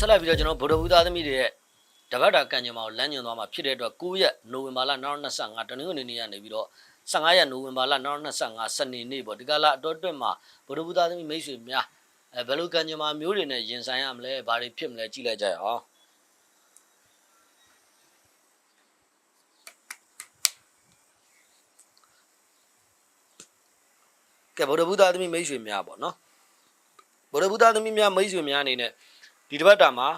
ဆက်လက်ပြီးတော့ကျွန်တော်ဗုဒ္ဓဘုရားသမီးတွေရဲ့တပတ်တာကံကြမ္မာကိုလမ်းညွှန်သွားမှာဖြစ်တဲ့အတွက်9ရက်နိုဝင်ဘာလ2025တနင်္ဂနွေနေ့ကနေပြီးတော့15ရက်နိုဝင်ဘာလ2025စနေနေ့ပေါ့ဒီကလာအတော်တွက်မှာဗုဒ္ဓဘုရားသမီးမိတ်ဆွေများအဲဘယ်လိုကံကြမ္မာမျိုးတွေနဲ့ရင်ဆိုင်ရမလဲဘာတွေဖြစ်မလဲကြည့်လိုက်ကြရအောင်ကဲဗုဒ္ဓဘုရားသမီးမိတ်ဆွေများပေါ့နော်ဗုဒ္ဓဘုရားသမီးများမိတ်ဆွေများအနေနဲ့ ဒီတစ်ပတ်တာမှာ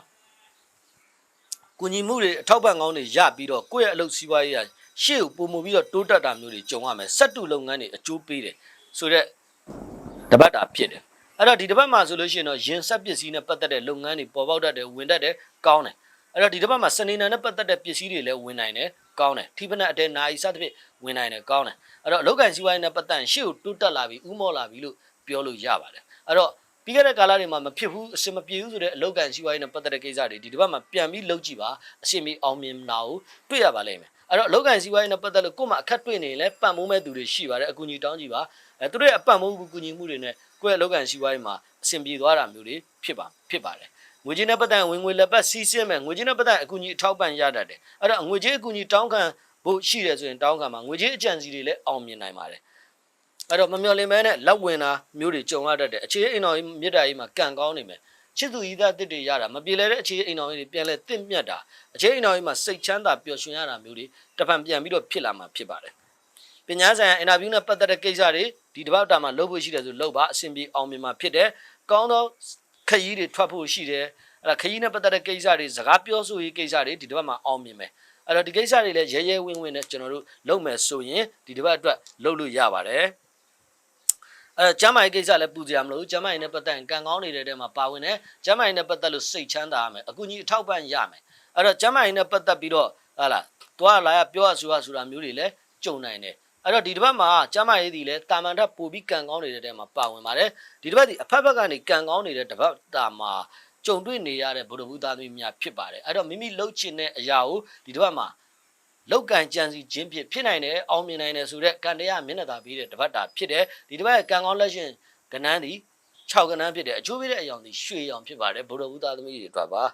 ကုညီမှုတွေအထောက်ပံ့ကောင်းတွေရပြီးတော့ကိုယ့်ရဲ့အလုပ်စီးပွားရေးရရှေ့ကိုပုံမူပြီးတော့တိုးတက်တာမျိုးတွေကြုံရမယ်စက်တူလုပ်ငန်းတွေအကျိုးပေးတယ်ဆိုတော့တပတ်တာဖြစ်တယ်အဲ့တော့ဒီတပတ်မှာဆိုလို့ရှိရင်တော့ရင်ဆက်ပစ္စည်းနဲ့ပတ်သက်တဲ့လုပ်ငန်းတွေပေါ်ပေါက်တတ်တယ်ဝင်တတ်တယ်ကောင်းတယ်အဲ့တော့ဒီတပတ်မှာစနေနယ်နဲ့ပတ်သက်တဲ့ပစ္စည်းတွေလည်းဝင်နိုင်တယ်ကောင်းတယ်ထိပနက်အတဲနာယီစသဖြင့်ဝင်နိုင်တယ်ကောင်းတယ်အဲ့တော့အလုပ်ကန်စီးပွားရေးနဲ့ပတ်သက်ရင်ရှေ့ကိုတိုးတက်လာပြီးဥမော့လာပြီးလို့ပြောလို့ရပါတယ်အဲ့တော့ ပြီးခဲ့တဲ့ကာလတွေမှာမဖြစ်ဘူးအစင်မပြေဘူးဆိုတဲ့အလောက်ကန်ရှိဝိုင်းနဲ့ပတ်သက်တဲ့ကိစ္စတွေဒီတစ်ပတ်မှာပြန်ပြီးလုပ်ကြည့်ပါအစင်မီအောင်မြင်တာကိုတွေ့ရပါလိမ့်မယ်အဲ့တော့အလောက်ကန်ရှိဝိုင်းနဲ့ပတ်သက်လို့ကို့မှာအခက်တွေ့နေရင်လည်းပတ်မိုးမဲ့သူတွေရှိပါတယ်အကူအညီတောင်းကြည့်ပါအဲသူတို့ရဲ့အပတ်မိုးကူညီမှုတွေနဲ့ကိုယ့်ရဲ့အလောက်ကန်ရှိဝိုင်းမှာအစင်ပြေသွားတာမျိုးတွေဖြစ်ပါဖြစ်ပါတယ်ငွေချင်းနဲ့ပတ်သက်ဝင်ငွေလက်ပတ်စီးဆင်းမဲ့ငွေချင်းနဲ့ပတ်သက်အကူအညီအထောက်ပံ့ရတတ်တယ်အဲ့တော့ငွေချင်းအကူအညီတောင်းခံဖို့ရှိတယ်ဆိုရင်တောင်းခံမှာငွေချင်းအကြံစီတွေလည်းအောင်မြင်နိုင်ပါတယ် အဲ့တော့မမျော်လင့်မဲနဲ့လက်ဝင်တာမျိုးတွေကြုံရတတ်တယ်အခြေအိမ်တော်ကြီးမြစ်တာကြီးမှာကံကောင်းနေမယ်ချစ်သူဤသားတစ်တွေရတာမပြေလဲတဲ့အခြေအိမ်တော်ကြီးတွေပြန်လဲတင့်မြတ်တာအခြေအိမ်တော်ကြီးမှာစိတ်ချမ်းသာပျော်ရွှင်ရတာမျိုးတွေတစ်ဖန်ပြန်ပြီးတော့ဖြစ်လာမှာဖြစ်ပါတယ်ပညာဆိုင်ရာအင်တာဗျူးနဲ့ပတ်သက်တဲ့ကိစ္စတွေဒီတစ်ပတ်တာမှာလုပ်ဖို့ရှိတယ်ဆိုလုပ်ပါအဆင်ပြေအောင်မြင်မှာဖြစ်တယ်ကောင်းသောခရီးတွေထွက်ဖို့ရှိတယ်အဲ့ဒါခရီးနဲ့ပတ်သက်တဲ့ကိစ္စတွေစကားပြောဆိုရေးကိစ္စတွေဒီတစ်ပတ်မှာအောင်မြင်မယ်အဲ့တော့ဒီကိစ္စတွေလည်းရဲရဲဝင်းဝင်းနဲ့ကျွန်တော်တို့လုပ်မယ်ဆိုရင်ဒီတစ်ပတ်အတွက်လုပ်လို့ရပါတယ် အဲကျမ်းမာရေးကိစ္စလည်းပူကြရမလို့ကျမ်းမာရေးနဲ့ပတ်သက်ရင်ကံကောင်းနေတဲ့တဲမှာပါဝင်တယ်ကျမ်းမာရေးနဲ့ပတ်သက်လို့စိတ်ချမ်းသာရမယ်အကူကြီးအထောက်ပံ့ရမယ်အဲ့တော့ကျမ်းမာရေးနဲ့ပတ်သက်ပြီးတော့ဟာလားသွားလာရပြောရဆိုရဆိုတာမျိုးတွေလည်းကြုံနိုင်တယ်အဲ့တော့ဒီတစ်ပတ်မှာကျမ်းမာရေးဒီလည်းတာမန်ထပ်ပို့ပြီးကံကောင်းနေတဲ့တဲမှာပါဝင်ပါတယ်ဒီတစ်ပတ်ဒီအဖက်ဘက်ကနေကံကောင်းနေတဲ့တစ်ပတ်တာမှာကြုံတွေ့နေရတဲ့ဗုဒ္ဓဘုသားသမီးများဖြစ်ပါတယ်အဲ့တော့မိမိလှုပ်ချင်တဲ့အရာကိုဒီတစ်ပတ်မှာ လောက်ကန်ကြံစီခြင်းဖြစ်ဖြစ်နိုင်တယ်အောင်မြင်နိုင်တယ်ဆိုတော့ကံတရားမျက်နှာသာပြီးတဲ့တပတ်တာဖြစ်တယ်ဒီတပတ်ရဲ့ကံကောင်းလက်ရှင်ကဏ္ဍသည်6ကဏ္ဍဖြစ်တယ်အကျိုးပေးတဲ့အယောင်သည်ရွှေရောင်ဖြစ်ပါတယ်ဘုရားဘုရားသမီးတွေအတွက်ပါ